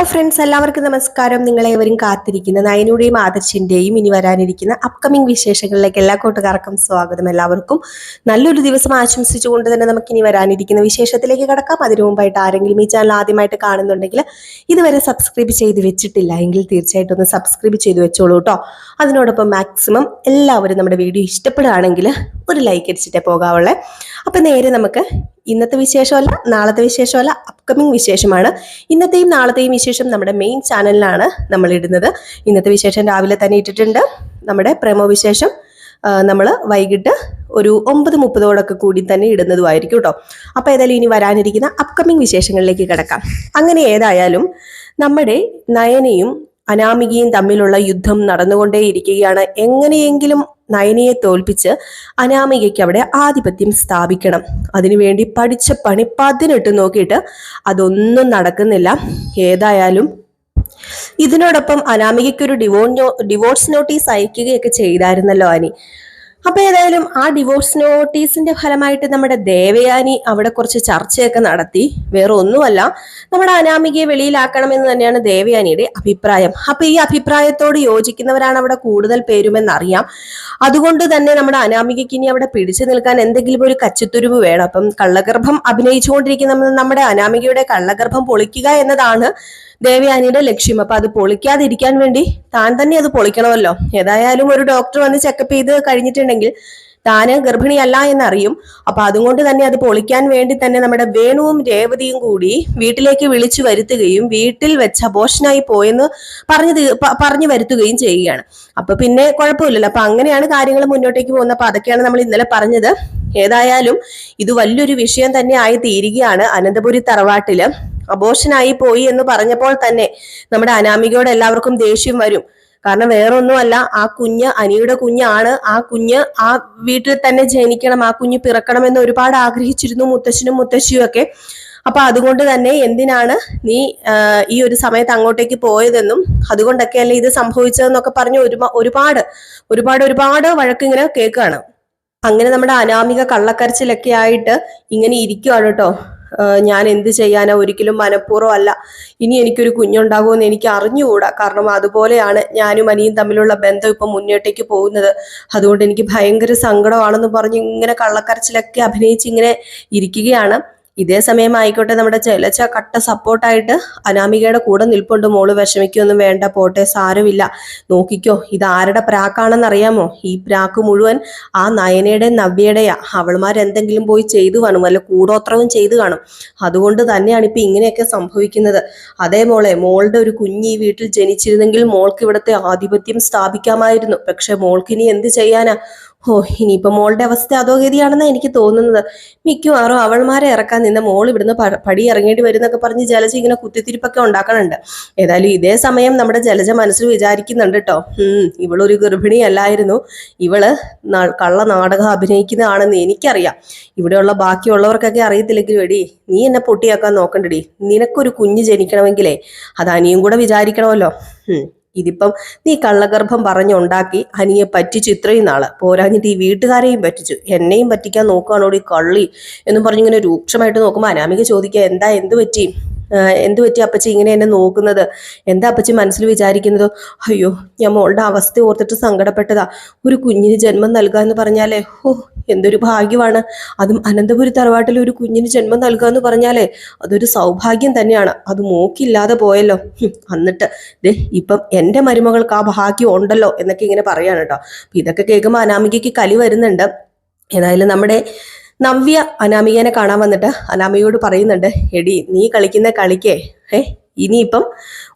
Hello friends എല്ലാവർക്കും നമസ്കാരം. നിങ്ങളേവരും കാത്തിരിക്കുന്ന നയനയുടെയും ആദർശിന്റെയും ഇനി വരാനിരിക്കുന്ന അപ്കമിംഗ് വിശേഷങ്ങളിലേക്ക് എല്ലാ കൂട്ടുകാർക്കും സ്വാഗതം. എല്ലാവർക്കും നല്ലൊരു ദിവസം ആശംസിച്ചുകൊണ്ട് തന്നെ നമുക്ക് ഇനി വരാനിരിക്കുന്ന വിശേഷത്തിലേക്ക് കടക്കാം. അതിനു മുമ്പായിട്ട് ആരെങ്കിലും ഈ ചാനൽ ആദ്യമായിട്ട് കാണുന്നുണ്ടെങ്കിൽ ഇതുവരെ സബ്സ്ക്രൈബ് ചെയ്ത് വെച്ചിട്ടില്ല എങ്കിൽ തീർച്ചയായിട്ടും ഒന്ന് സബ്സ്ക്രൈബ് ചെയ്ത് വെച്ചോളൂ കേട്ടോ അതിനോടൊപ്പം മാക്സിമം എല്ലാവരും നമ്മുടെ വീഡിയോ ഇഷ്ടപ്പെടുകയാണെങ്കിൽ ഒരു ലൈക്ക് അടിച്ചിട്ടേ പോകാവുള്ളേ. അപ്പം നേരെ നമുക്ക് ഇന്നത്തെ വിശേഷമല്ല നാളത്തെ വിശേഷമല്ല അപ്കമിങ് വിശേഷമാണ്. ഇന്നത്തെയും നാളത്തെയും വിശേഷം നമ്മുടെ മെയിൻ ചാനലിലാണ് നമ്മൾ ഇടുന്നത്. ഇന്നത്തെ വിശേഷം രാവിലെ തന്നെ ഇട്ടിട്ടുണ്ട്. നമ്മുടെ പ്രേമോ വിശേഷം നമ്മൾ വൈകിട്ട് ഒരു ഒമ്പത് മുപ്പതോടൊക്കെ കൂടി തന്നെ ഇടുന്നതുമായിരിക്കും കേട്ടോ. അപ്പോൾ ഏതായാലും ഇനി വരാനിരിക്കുന്ന അപ്കമിങ് വിശേഷങ്ങളിലേക്ക് കിടക്കാം. അങ്ങനെ ഏതായാലും നമ്മുടെ നയനയും അനാമികയും തമ്മിലുള്ള യുദ്ധം നടന്നുകൊണ്ടേയിരിക്കുകയാണ്. എങ്ങനെയെങ്കിലും നയനയെ തോൽപ്പിച്ച് അനാമികയ്ക്ക് അവിടെ ആധിപത്യം സ്ഥാപിക്കണം. അതിനുവേണ്ടി പഠിച്ച പണി പതിനെട്ട് നോക്കിയിട്ട് അതൊന്നും നടക്കുന്നില്ല. ഏതായാലും ഇതിനോടൊപ്പം അനാമികയ്ക്ക് ഒരു ഡിവോ ഡിവോഴ്സ് നോട്ടീസ് അയക്കുകയൊക്കെ ചെയ്തായിരുന്നല്ലോ അനി. അപ്പൊ ഏതായാലും ആ ഡിവോഴ്സ് നോട്ടീസിന്റെ ഫലമായിട്ട് നമ്മുടെ ദേവയാനി അവിടെ കുറച്ച് ചർച്ചയൊക്കെ നടത്തി. വേറെ ഒന്നുമല്ല നമ്മുടെ അനാമികയെ വെളിയിലാക്കണമെന്ന് തന്നെയാണ് ദേവയാനിയുടെ അഭിപ്രായം. അപ്പൊ ഈ അഭിപ്രായത്തോട് യോജിക്കുന്നവരാണ് അവിടെ കൂടുതൽ പേരുമെന്നറിയാം. അതുകൊണ്ട് തന്നെ നമ്മുടെ അനാമികയ്ക്ക് ഇനി അവിടെ പിടിച്ചു നിൽക്കാൻ എന്തെങ്കിലും ഒരു കച്ചിത്തുരുവ് വേണം. അപ്പം കള്ളഗർഭം അഭിനയിച്ചുകൊണ്ടിരിക്കുന്ന നമ്മുടെ അനാമികയുടെ കള്ളഗർഭം പൊളിക്കുക എന്നതാണ് ദേവയാനിയുടെ ലക്ഷ്യം. അപ്പൊ അത് പൊളിക്കാതിരിക്കാൻ വേണ്ടി താൻ തന്നെ അത് പൊളിക്കണമല്ലോ. ഏതായാലും ഒരു ഡോക്ടർ വന്ന് ചെക്കപ്പ് ചെയ്ത് കഴിഞ്ഞിട്ടുണ്ടെങ്കിൽ താന് ഗർഭിണിയല്ല എന്നറിയും. അപ്പൊ അതുകൊണ്ട് തന്നെ അത് പൊളിക്കാൻ വേണ്ടി തന്നെ നമ്മുടെ വേണുവും രേവതിയും കൂടി വീട്ടിലേക്ക് വിളിച്ചു വരുത്തുകയും വീട്ടിൽ വെച്ച് അബോഷനായി പോയെന്ന് പറഞ്ഞു പറഞ്ഞു വരുത്തുകയും ചെയ്യുകയാണ്. അപ്പൊ പിന്നെ കുഴപ്പമില്ലല്ലോ. അപ്പൊ അങ്ങനെയാണ് കാര്യങ്ങൾ മുന്നോട്ടേക്ക് പോകുന്നത്. അപ്പൊ അതൊക്കെയാണ് നമ്മൾ ഇന്നലെ പറഞ്ഞത്. ഏതായാലും ഇത് വലിയൊരു വിഷയം തന്നെ ആയി തീരുകയാണ് അനന്തപുരി തറവാട്ടിൽ. അബോഷനായി പോയി എന്ന് പറഞ്ഞപ്പോൾ തന്നെ നമ്മുടെ അനാമികയോട് എല്ലാവർക്കും ദേഷ്യം വരും. കാരണം വേറൊന്നുമല്ല ആ കുഞ്ഞ് അനിയുടെ കുഞ്ഞാണ് ആ കുഞ്ഞ് ആ വീട്ടിൽ തന്നെ ജനിക്കണം ആ കുഞ്ഞ് പിറക്കണം എന്ന് ഒരുപാട് ആഗ്രഹിച്ചിരുന്നു മുത്തശ്ശനും മുത്തശ്ശിയും ഒക്കെ. അപ്പൊ അതുകൊണ്ട് തന്നെ എന്തിനാണ് നീ ഈ ഒരു സമയത്ത് അങ്ങോട്ടേക്ക് പോയതെന്നും അതുകൊണ്ടൊക്കെയല്ലേ ഇത് സംഭവിച്ചതെന്നൊക്കെ പറഞ്ഞ് ഒരുപാട് ഒരുപാട് ഒരുപാട് വഴക്കിങ്ങനെ കേൾക്കുകയാണ്. അങ്ങനെ നമ്മുടെ അനാമിക കള്ളക്കരച്ചിലൊക്കെ ആയിട്ട് ഇങ്ങനെ ഇരിക്കുവാണ് കേട്ടോ. ഞാൻ എന്ത് ചെയ്യാനോ? ഒരിക്കലും മനഃപൂർവം അല്ല. ഇനി എനിക്കൊരു കുഞ്ഞുണ്ടാകുമെന്ന് എനിക്ക് അറിഞ്ഞുകൂടാ. കാരണം അതുപോലെയാണ് ഞാനും അനിയും തമ്മിലുള്ള ബന്ധം ഇപ്പൊ മുന്നോട്ടേക്ക് പോകുന്നത്. അതുകൊണ്ട് എനിക്ക് ഭയങ്കര സങ്കടമാണെന്ന് പറഞ്ഞ് ഇങ്ങനെ കള്ളക്കരച്ചിലൊക്കെ അഭിനയിച്ച് ഇങ്ങനെ ഇരിക്കുകയാണ്. ഇതേ സമയം ആയിക്കോട്ടെ നമ്മുടെ ചെലച്ച കട്ട സപ്പോർട്ടായിട്ട് അനാമികയുടെ കൂടെ നിൽപ്പുണ്ട്. മോൾ വിഷമിക്കൊന്നും വേണ്ട പോട്ടെ സാരമില്ല. നോക്കിക്കോ ഇത് ആരുടെ പ്രാക്കാണെന്ന് അറിയാമോ ഈ പ്രാക്ക് മുഴുവൻ ആ നയനയുടെ നവ്യയുടെയാ. അവൾമാർ എന്തെങ്കിലും പോയി ചെയ്തു കാണും അല്ല കൂടോത്രവും ചെയ്തു കാണും. അതുകൊണ്ട് തന്നെയാണ് ഇപ്പൊ ഇങ്ങനെയൊക്കെ സംഭവിക്കുന്നത്. അതേ മോളെ മോളുടെ ഒരു കുഞ്ഞ് ഈ വീട്ടിൽ ജനിച്ചിരുന്നെങ്കിൽ മോൾക്ക് ഇവിടുത്തെ ആധിപത്യം സ്ഥാപിക്കാമായിരുന്നു. പക്ഷെ മോൾക്കിനി എന്ത് ചെയ്യാനാ? ഓ ഇനിയിപ്പോ മോളുടെ അവസ്ഥ അധോഗതിയാണെന്നാ എനിക്ക് തോന്നുന്നത്. മിക്കവാറും അവൾമാരെ ഇറക്കാൻ നിന്ന് മോൾ ഇവിടുന്ന് പടി ഇറങ്ങേണ്ടി വരുന്നൊക്കെ പറഞ്ഞ് ജലജ ഇങ്ങനെ കുത്തിത്തിരിപ്പൊക്കെ ഉണ്ടാക്കണുണ്ട്. ഏതായാലും ഇതേ സമയം നമ്മുടെ ജലജ മനസ്സിൽ വിചാരിക്കുന്നുണ്ട് കേട്ടോ ഇവളൊരു ഗർഭിണിയല്ലായിരുന്നു. ഇവൾ ന- കള്ള നാടകം അഭിനയിക്കുന്നതാണെന്ന് എനിക്കറിയാം. ഇവിടെയുള്ള ബാക്കിയുള്ളവർക്കൊക്കെ അറിയത്തില്ലെങ്കിലും എടി നീ എന്നെ പൊട്ടിയാക്കാൻ നോക്കണ്ടടി. നിനക്കൊരു കുഞ്ഞ് ജനിക്കണമെങ്കിലേ അത് അനിയും കൂടെ വിചാരിക്കണമല്ലോ. ഇതിപ്പം നീ കള്ളഗർഭം പറഞ്ഞുണ്ടാക്കി അനിയെ പറ്റിച്ചു ഇത്രയും നാൾ. പോരാഞ്ഞിട്ട് ഈ വീട്ടുകാരെയും പറ്റിച്ചു. എന്നെയും പറ്റിക്കാൻ നോക്കുകയാണോ ഈ കള്ളി? എന്നും പറഞ്ഞിങ്ങനെ രൂക്ഷമായിട്ട് നോക്കുമ്പോൾ അനാമിക ചോദിക്കുക എന്താ? എന്ത് പറ്റി? എന്ത് പറ്റി അപ്പച്ചി? ഇങ്ങനെ എന്നെ നോക്കുന്നത്. എന്താ അപ്പച്ചി മനസ്സിൽ വിചാരിക്കുന്നത്? അയ്യോ ഞാൻ മോളുടെ അവസ്ഥ ഓർത്തിട്ട് സങ്കടപ്പെട്ടതാ. ഒരു കുഞ്ഞിന് ജന്മം നൽകുക എന്ന് പറഞ്ഞാലേ ഓ എന്തൊരു ഭാഗ്യമാണ്. അതും അനന്തപുരി തറവാട്ടിൽ ഒരു കുഞ്ഞിന് ജന്മം നൽകുക എന്ന് പറഞ്ഞാലേ അതൊരു സൗഭാഗ്യം തന്നെയാണ്. അത് മോക്കില്ലാതെ പോയല്ലോ. എന്നിട്ട് ദേ ഇപ്പം എന്റെ മരുമകൾക്ക് ആ ഭാഗ്യം ഉണ്ടല്ലോ എന്നൊക്കെ ഇങ്ങനെ പറയാണ് കേട്ടോ. ഇതൊക്കെ കേൾക്കുമ്പോൾ അനാമികയ്ക്ക് കലി വരുന്നുണ്ട്. ഏതായാലും നമ്മുടെ നവ്യ അനാമികനെ കാണാൻ വന്നിട്ട് അനാമികയോട് പറയുന്നുണ്ട് എടി നീ കളിക്കുന്ന കളിക്കേ ഏ ഇനിയിപ്പം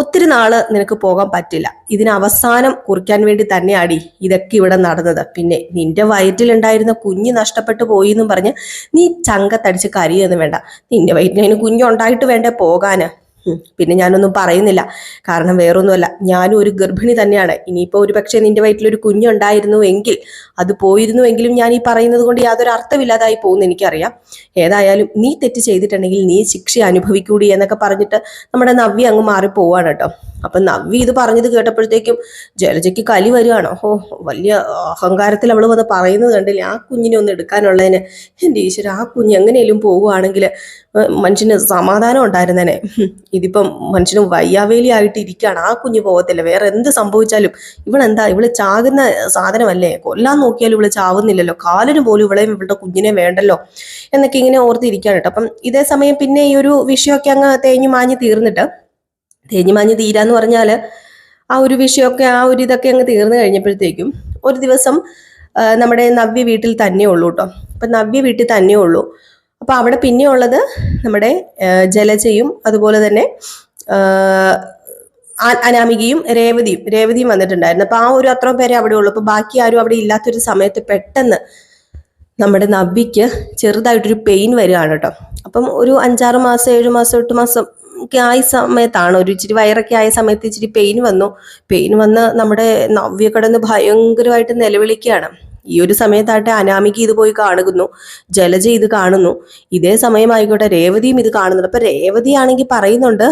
ഒത്തിരി നാൾ നിനക്ക് പോകാൻ പറ്റില്ല. ഇതിന് അവസാനം കുറിക്കാൻ വേണ്ടി തന്നെയാടി ഇതൊക്കെ ഇവിടെ നടന്നത്. പിന്നെ നിന്റെ വയറ്റിലുണ്ടായിരുന്ന കുഞ്ഞ് നഷ്ടപ്പെട്ടു പോയി എന്നും പറഞ്ഞ് നീ ചങ്കത്തടിച്ച് കരിയൊന്നും വേണ്ട. നിന്റെ വയറ്റിന് കുഞ്ഞുണ്ടായിട്ട് വേണ്ടേ പോകാന്. പിന്നെ ഞാനൊന്നും പറയുന്നില്ല. കാരണം വേറൊന്നുമല്ല. ഞാനും ഒരു ഗർഭിണി തന്നെയാണ്. ഇനിയിപ്പോൾ ഒരു പക്ഷേ നിന്റെ വയറ്റിലൊരു കുഞ്ഞുണ്ടായിരുന്നു എങ്കിൽ അത് പോയിരുന്നു എങ്കിലും ഞാൻ ഈ പറയുന്നത് കൊണ്ട് യാതൊരു അർത്ഥമില്ലാതായി പോകുന്നു എനിക്കറിയാം. ഏതായാലും നീ തെറ്റ് ചെയ്തിട്ടുണ്ടെങ്കിൽ നീ ശിക്ഷ അനുഭവിക്കൂടി എന്നൊക്കെ പറഞ്ഞിട്ട് നമ്മുടെ നവ്യ അങ്ങ് മാറിപ്പോവാണ് കേട്ടോ. അപ്പം നവ്വി ഇത് പറഞ്ഞത് കേട്ടപ്പോഴത്തേക്കും ജലജയ്ക്ക് കലി വരികയാണോ ഓ വലിയ അഹങ്കാരത്തിൽ അവൾ വന്ന് പറയുന്നത് കണ്ടില്ലേ? ആ കുഞ്ഞിനെ ഒന്ന് എടുക്കാനുള്ളതിന്. എന്റെ ഈശ്വര ആ കുഞ്ഞ് എങ്ങനെയും പോവുകയാണെങ്കിൽ മനുഷ്യന് സമാധാനം ഉണ്ടായിരുന്നേനെ. ഇതിപ്പം മനുഷ്യന് വയ്യാവേലി ആയിട്ട് ഇരിക്കുകയാണ്. ആ കുഞ്ഞ് പോകത്തില്ല. വേറെ എന്ത് സംഭവിച്ചാലും ഇവളെന്താ? ഇവൾ ചാകുന്ന സാധനമല്ലേ? കൊല്ലാൻ നോക്കിയാലും ഇവൾ ചാവുന്നില്ലല്ലോ. കാലിന് പോലും ഇവളെയും ഇവളുടെ കുഞ്ഞിനെ വേണ്ടല്ലോ എന്നൊക്കെ ഇങ്ങനെ ഓർത്തിരിക്കുകയാണ് കേട്ടോ. അപ്പം ഇതേ സമയം പിന്നെ ഈ ഒരു വിഷയമൊക്കെ അങ്ങ് തേഞ്ഞു മാഞ്ഞു തീർന്നിട്ട് തേഞ്ഞു മാഞ്ഞ് തീരാന്ന് പറഞ്ഞാൽ ആ ഒരു വിഷയമൊക്കെ ആ ഒരു ഇതൊക്കെ അങ്ങ് തീർന്നു കഴിഞ്ഞപ്പോഴത്തേക്കും ഒരു ദിവസം നമ്മുടെ നവ്യ വീട്ടിൽ തന്നെ ഉള്ളൂ കേട്ടോ. അപ്പം നവ്യ വീട്ടിൽ തന്നെ ഉള്ളൂ. അപ്പം അവിടെ പിന്നെ ഉള്ളത് നമ്മുടെ ജലജയും അതുപോലെ തന്നെ അനാമികയും രേവതിയും രേവതിയും വന്നിട്ടുണ്ടായിരുന്നു. അപ്പം ആ ഒരു അത്രയും പേരെ അവിടെ ഉള്ളൂ. അപ്പം ബാക്കി ആരും അവിടെ ഇല്ലാത്തൊരു സമയത്ത് പെട്ടെന്ന് നമ്മുടെ നവ്യക്ക് ചെറുതായിട്ടൊരു പെയിൻ വരികയാണ് കേട്ടോ. അപ്പം ഒരു അഞ്ചാറ് മാസം ഏഴ് മാസം എട്ട് മാസം ഒക്കെ ആയ സമയത്താണ് ഒരു ഇച്ചിരി വയറൊക്കെ ആയ സമയത്ത് ഇച്ചിരി പെയിൻ വന്നു. പെയിൻ വന്ന് നമ്മുടെ നവ്യ കിടന്ന് ഭയങ്കരമായിട്ട് നിലവിളിക്കുകയാണ്. ഈ ഒരു സമയത്താട്ടെ അനാമിക്ക് ഇത് പോയി കാണുന്നു. ജലജ ഇത് കാണുന്നു. ഇതേ സമയമായിക്കോട്ടെ രേവതിയും ഇത് കാണുന്നുണ്ട്. അപ്പൊ രേവതി ആണെങ്കിൽ പറയുന്നുണ്ട്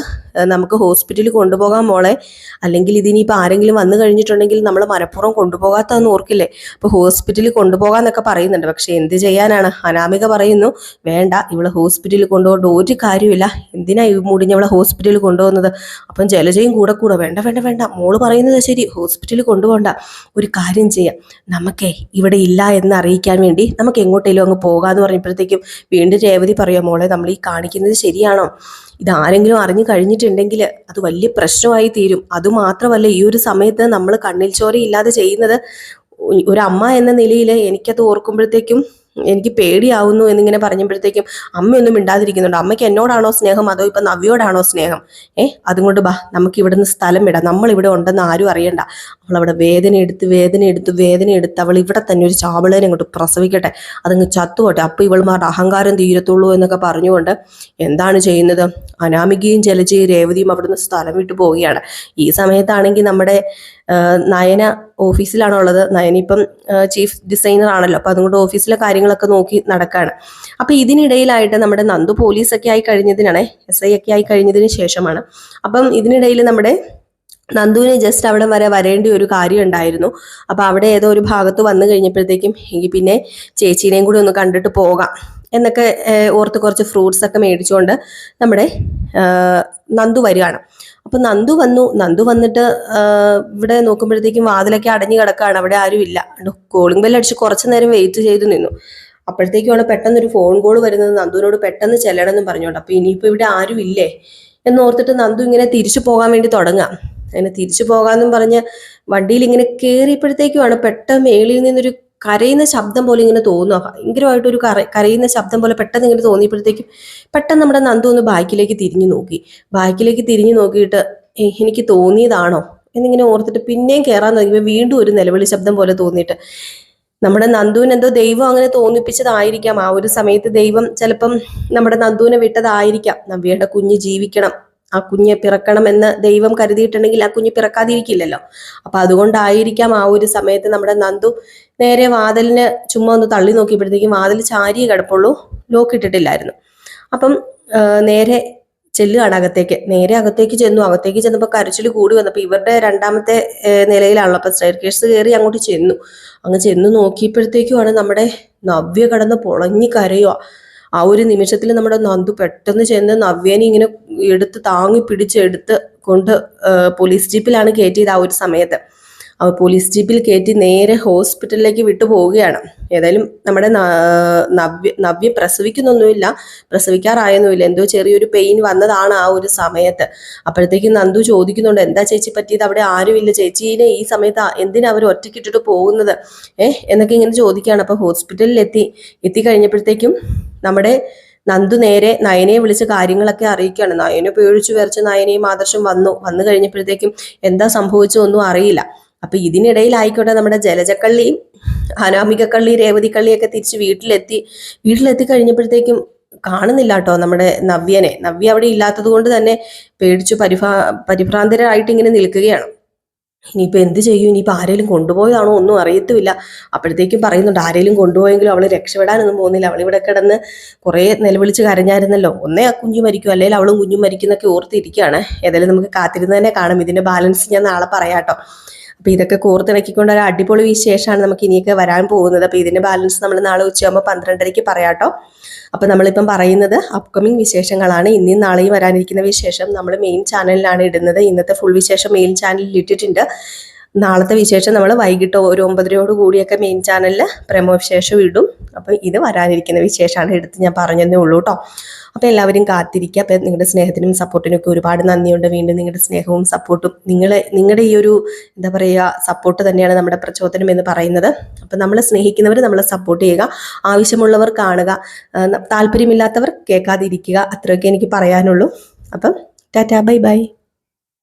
നമുക്ക് ഹോസ്പിറ്റലിൽ കൊണ്ടുപോകാൻ മോളെ. അല്ലെങ്കിൽ ഇതിനിപ്പോൾ ആരെങ്കിലും വന്നു കഴിഞ്ഞിട്ടുണ്ടെങ്കിൽ നമ്മൾ മനഃപൂർവം കൊണ്ടുപോകാത്തതെന്ന് ഓർക്കില്ലേ? അപ്പോൾ ഹോസ്പിറ്റലിൽ കൊണ്ടുപോകാന്നൊക്കെ പറയുന്നുണ്ട്. പക്ഷെ എന്ത് ചെയ്യാനാണ്? അനാമിക പറയുന്നു വേണ്ട ഇവളെ ഹോസ്പിറ്റലിൽ കൊണ്ടുപോകേണ്ട. ഒരു കാര്യമില്ല എന്തിനാ ഈ മുടിഞ്ഞവളെ ഹോസ്പിറ്റലിൽ കൊണ്ടുപോകുന്നത്? അപ്പം ജലജയും കൂടെ കൂടെ വേണ്ട വേണ്ട വേണ്ട. മോൾ പറയുന്നത് ശരി. ഹോസ്പിറ്റലിൽ കൊണ്ടുപോകണ്ട. ഒരു കാര്യം ചെയ്യാം. നമുക്കേ ഇവിടെ ഇല്ല എന്ന് അറിയിക്കാൻ വേണ്ടി നമുക്ക് എങ്ങോട്ടേലും അങ്ങ് പോകാമെന്ന് പറഞ്ഞപ്പോഴത്തേക്കും വീണ്ടും രേവതി പറയാം മോളെ നമ്മൾ ഈ കാണിക്കുന്നത് ശരിയാണോ? ഇതാരെങ്കിലും അറിഞ്ഞു കഴിഞ്ഞിട്ടുണ്ടെങ്കിൽ അത് വലിയ പ്രശ്നമായി തീരും. അതുമാത്രമല്ല ഈ ഒരു സമയത്ത് നമ്മൾ കണ്ണിൽ ചോരയില്ലാതെ ചെയ്യുന്നത് ഒരു അമ്മ എന്ന നിലയിൽ എനിക്കത് ഓർക്കുമ്പോഴത്തേക്കും എനിക്ക് പേടിയാവുന്നു എന്നിങ്ങനെ പറഞ്ഞപ്പോഴത്തേക്കും അമ്മയൊന്നും മിണ്ടാതിരിക്കുന്നുണ്ട്. അമ്മയ്ക്ക് എന്നോടാണോ സ്നേഹം? അതോ ഇപ്പം നവ്യോടാണോ സ്നേഹം? ഏ അതുകൊണ്ട് ബാ നമുക്ക് ഇവിടുന്ന് സ്ഥലം വിടാം. നമ്മൾ ഇവിടെ ഉണ്ടെന്ന് ആരും അറിയണ്ട. അവൾ അവിടെ വേദന എടുത്ത് വേദന എടുത്ത് വേദന എടുത്ത് അവൾ ഇവിടെ തന്നെ ഒരു ചാവളേനെ അങ്ങോട്ട് പ്രസവിക്കട്ടെ. അതങ്ങ് ചത്തുപോട്ടെ. അപ്പോൾ ഇവൾമാരുടെ അഹങ്കാരം തീരത്തുള്ളൂ എന്നൊക്കെ പറഞ്ഞുകൊണ്ട് എന്താണ് ചെയ്യുന്നത്? അനാമികയും ജലജയും രേവതിയും അവിടുന്ന് സ്ഥലം വിട്ടു പോവുകയാണ്. ഈ സമയത്താണെങ്കിൽ നമ്മുടെ നയന ഓഫീസിലാണോ ഉള്ളത്? നയന ഇപ്പം ചീഫ് ഡിസൈനർ ആണല്ലോ. അപ്പം അതുകൊണ്ട് ഓഫീസിലെ കാര്യങ്ങളൊക്കെ നോക്കി നടക്കുകയാണ് അപ്പം ഇതിനിടയിലായിട്ട് നമ്മുടെ നന്ദു പോലീസൊക്കെ ആയി കഴിഞ്ഞതിനാണ് എസ് ഐ ഒക്കെ ആയി കഴിഞ്ഞതിന് ശേഷമാണ്. അപ്പം ഇതിനിടയിൽ നമ്മുടെ നന്ദുവിന് ജസ്റ്റ് അവിടെ വരെ വരേണ്ട ഒരു കാര്യം ഉണ്ടായിരുന്നു. അപ്പം അവിടെ ഏതോ ഒരു ഭാഗത്ത് വന്നു കഴിഞ്ഞപ്പോഴത്തേക്കും എങ്കിൽ പിന്നെ ചേച്ചീനെയും കൂടി ഒന്ന് കണ്ടിട്ട് പോകാം എന്നൊക്കെ ഓർത്ത് കുറച്ച് ഫ്രൂട്ട്സ് ഒക്കെ മേടിച്ചുകൊണ്ട് നമ്മുടെ നന്ദു വരികയാണ്. അപ്പം നന്ദു വന്നു. നന്ദു വന്നിട്ട് ഇവിടെ നോക്കുമ്പോഴത്തേക്കും വാതിലൊക്കെ അടഞ്ഞു കിടക്കുകയാണ്. അവിടെ ആരും ഇല്ല. കോളിംഗ് ബെൽ അടിച്ച് കുറച്ച് നേരം വെയിറ്റ് ചെയ്തു നിന്നു. അപ്പോഴത്തേക്കുമാണ് പെട്ടെന്ന് ഒരു ഫോൺ കോൾ വരുന്നത്. നന്ദുവിനോട് പെട്ടെന്ന് ചെല്ലണം എന്ന് പറഞ്ഞുകൊണ്ട്. അപ്പൊ ഇനിയിപ്പോ ഇവിടെ ആരും ഇല്ലേ? എന്ന് ഓർത്തിട്ട് നന്ദു ഇങ്ങനെ തിരിച്ചു പോകാൻ വേണ്ടി തുടങ്ങാം അങ്ങനെ തിരിച്ചു പോകാന്നും പറഞ്ഞ് വണ്ടിയിൽ ഇങ്ങനെ കയറിയപ്പോഴത്തേക്കുമാണ് പെട്ടെന്ന് മേളിൽ നിന്നൊരു കരയുന്ന ശബ്ദം പോലെ ഇങ്ങനെ തോന്നുക. ഭയങ്കരമായിട്ടൊരു കര കരയുന്ന ശബ്ദം പോലെ പെട്ടെന്ന് ഇങ്ങനെ തോന്നിയപ്പോഴത്തേക്കും പെട്ടെന്ന് നമ്മുടെ നന്ദു ഒന്ന് ബാക്കിലേക്ക് തിരിഞ്ഞു നോക്കി. ബാക്കിലേക്ക് തിരിഞ്ഞു നോക്കിയിട്ട് എനിക്ക് തോന്നിയതാണോ? എന്നിങ്ങനെ ഓർത്തിട്ട് പിന്നെയും കയറാൻ തുടങ്ങിയപ്പോൾ വീണ്ടും ഒരു നിലവിളി ശബ്ദം പോലെ തോന്നിയിട്ട് നമ്മുടെ നന്ദുവിന് എന്തോ ദൈവം അങ്ങനെ തോന്നിപ്പിച്ചതായിരിക്കാം. ആ ഒരു സമയത്ത് ദൈവം ചിലപ്പം നമ്മുടെ നന്ദുവിനെ വിട്ടതായിരിക്കാം. നവ്യയുടെ കുഞ്ഞ് ജീവിക്കണം. ആ കുഞ്ഞ് പിറക്കണമെന്ന് ദൈവം കരുതിയിട്ടുണ്ടെങ്കിൽ ആ കുഞ്ഞ് പിറക്കാതിരിക്കില്ലല്ലോ. അപ്പൊ അതുകൊണ്ടായിരിക്കാം ആ ഒരു സമയത്ത് നമ്മുടെ നന്ദു നേരെ വാതിലിന് ചുമ്മാ ഒന്ന് തള്ളി നോക്കിയപ്പോഴത്തേക്കും വാതിൽ ചാരി കിടപ്പുള്ളൂ ലോക്ക് ഇട്ടിട്ടില്ലായിരുന്നു. അപ്പം നേരെ ചെല്ലുകയാണ് അകത്തേക്ക്. നേരെ അകത്തേക്ക് ചെന്നു. അകത്തേക്ക് ചെന്നപ്പോൾ കരച്ചിൽ കൂടി വന്നപ്പോൾ ഇവരുടെ രണ്ടാമത്തെ നിലയിലാണല്ലോ. അപ്പൊ സ്റ്റെയർ കേസ് കയറി അങ്ങോട്ട് ചെന്നു. അങ്ങ് ചെന്ന് നോക്കിയപ്പോഴത്തേക്കുമാണ് നമ്മുടെ നവ്യ കടന്ന് പൊളഞ്ഞി കരയുക ആ ഒരു നിമിഷത്തിൽ നമ്മുടെ നന്ദു പെട്ടെന്ന് ചെന്ന് നവ്യനെ ഇങ്ങനെ എടുത്ത് താങ്ങി പിടിച്ചെടുത്ത് കൊണ്ട് പോലീസ് ജീപ്പിലാണ് കയറ്റിയത് ആ ഒരു സമയത്ത്. അവ പോലീസ് ജീപ്പിൽ കയറ്റി നേരെ ഹോസ്പിറ്റലിലേക്ക് വിട്ടു പോവുകയാണ്. ഏതായാലും നമ്മുടെ നവ്യ നവ്യ പ്രസവിക്കുന്നൊന്നുമില്ല പ്രസവിക്കാറായൊന്നുമില്ല. എന്തോ ചെറിയൊരു പെയിൻ വന്നതാണ് ആ ഒരു സമയത്ത്. അപ്പോഴത്തേക്കും നന്ദു ചോദിക്കുന്നുണ്ട് എന്താ ചേച്ചി പറ്റിയത്? അവിടെ ആരുമില്ല. ചേച്ചീനെ ഈ സമയത്ത് എന്തിനാ അവർ ഒറ്റയ്ക്കിട്ടിട്ട് പോകുന്നത്? ഏഹ് എന്നൊക്കെ ഇങ്ങനെ ചോദിക്കുകയാണ്. അപ്പോൾ ഹോസ്പിറ്റലിൽ എത്തി എത്തിക്കഴിഞ്ഞപ്പോഴത്തേക്കും നമ്മുടെ നന്ദു നേരെ നയനയെ വിളിച്ച് കാര്യങ്ങളൊക്കെ അറിയിക്കുകയാണ്. നയനെ പേടിച്ചു വരച്ച് നയനയും ആദർശം വന്നു. വന്നു കഴിഞ്ഞപ്പോഴത്തേക്കും എന്താ സംഭവിച്ചോ ഒന്നും അറിയില്ല. അപ്പൊ ഇതിനിടയിലായിക്കോട്ടെ നമ്മുടെ ജലജക്കള്ളിയും അനാമികക്കള്ളി രേവതിക്കള്ളിയൊക്കെ തിരിച്ച് വീട്ടിലെത്തി. വീട്ടിലെത്തി കഴിഞ്ഞപ്പോഴത്തേക്കും കാണുന്നില്ല കേട്ടോ നമ്മുടെ നവ്യനെ. നവ്യ അവിടെ ഇല്ലാത്തത് കൊണ്ട് തന്നെ പേടിച്ചു പരിഭാ പരിഭ്രാന്തരായിട്ട് ഇങ്ങനെ നിൽക്കുകയാണ്. ഇനിയിപ്പോൾ എന്ത് ചെയ്യും? ഇനിയിപ്പോൾ ആരെങ്കിലും കൊണ്ടുപോയതാണോ ഒന്നും അറിയത്തുമില്ല. അപ്പോഴത്തേക്കും പറയുന്നുണ്ട് ആരെങ്കിലും കൊണ്ടുപോയെങ്കിലും അവൾ രക്ഷപ്പെടാനൊന്നും പോകുന്നില്ല. അവളിവിടെ കിടന്ന് കുറേ നിലവിളിച്ച് കരഞ്ഞായിരുന്നല്ലോ. ഒന്നേ ആ കുഞ്ഞു മരിക്കും. അല്ലെങ്കിൽ അവളും കുഞ്ഞും മരിക്കുന്നൊക്കെ ഓർത്തിരിക്കുകയാണ്. ഏതായാലും നമുക്ക് കാത്തിരുന്ന് തന്നെ കാണും. ഇതിന്റെ ബാലൻസ് ഞാൻ നാളെ പറയാട്ടോ. അപ്പോൾ ഇതൊക്കെ കോർത്തിണക്കിക്കൊണ്ട് ഒരു അടിപൊളി വിശേഷമാണ് നമുക്ക് ഇനിയൊക്കെ വരാൻ പോകുന്നത്. അപ്പോൾ ഇതിന്റെ ബാലൻസ് നമ്മൾ നാളെ ഉച്ചയാകുമ്പോൾ പന്ത്രണ്ടരയ്ക്ക് പറയാട്ടോ അപ്പോൾ നമ്മളിപ്പം പറയുന്നത് അപ്കമിങ് വിശേഷങ്ങളാണ്. ഇന്നും നാളെയും വരാനിരിക്കുന്ന വിശേഷം നമ്മൾ മെയിൻ ചാനലിലാണ് ഇടുന്നത്. ഇന്നത്തെ ഫുൾ വിശേഷം മെയിൻ ചാനലിൽ ഇട്ടിട്ടുണ്ട്. നാളത്തെ വിശേഷം നമ്മൾ വൈകിട്ട് ഒരു ഒമ്പതരയോട് കൂടിയൊക്കെ മെയിൻ ചാനലിൽ പ്രമോ വിശേഷം ഇടും. അപ്പോൾ ഇത് വരാനിരിക്കുന്ന വിശേഷമാണ് എടുത്ത് ഞാൻ പറഞ്ഞതേ ഉള്ളൂ കേട്ടോ അപ്പോൾ എല്ലാവരും കാത്തിരിക്കുക. അപ്പോൾ നിങ്ങളുടെ സ്നേഹത്തിനും സപ്പോർട്ടിനും ഒക്കെ ഒരുപാട് നന്ദിയുണ്ട്. വീണ്ടും നിങ്ങളുടെ സ്നേഹവും സപ്പോർട്ടും നിങ്ങൾ നിങ്ങളുടെ ഈ ഒരു എന്താ പറയുക സപ്പോർട്ട് തന്നെയാണ് നമ്മുടെ പ്രചോദനം എന്ന് പറയുന്നത്. അപ്പോൾ നമ്മളെ സ്നേഹിക്കുന്നവർ നമ്മളെ സപ്പോർട്ട് ചെയ്യുക. ആവശ്യമുള്ളവർ കാണുക. താല്പര്യമില്ലാത്തവർ കേൾക്കാതിരിക്കുക. അത്രയൊക്കെ എനിക്ക് പറയാനുള്ളൂ. അപ്പം ടാറ്റാ ബൈ ബൈ.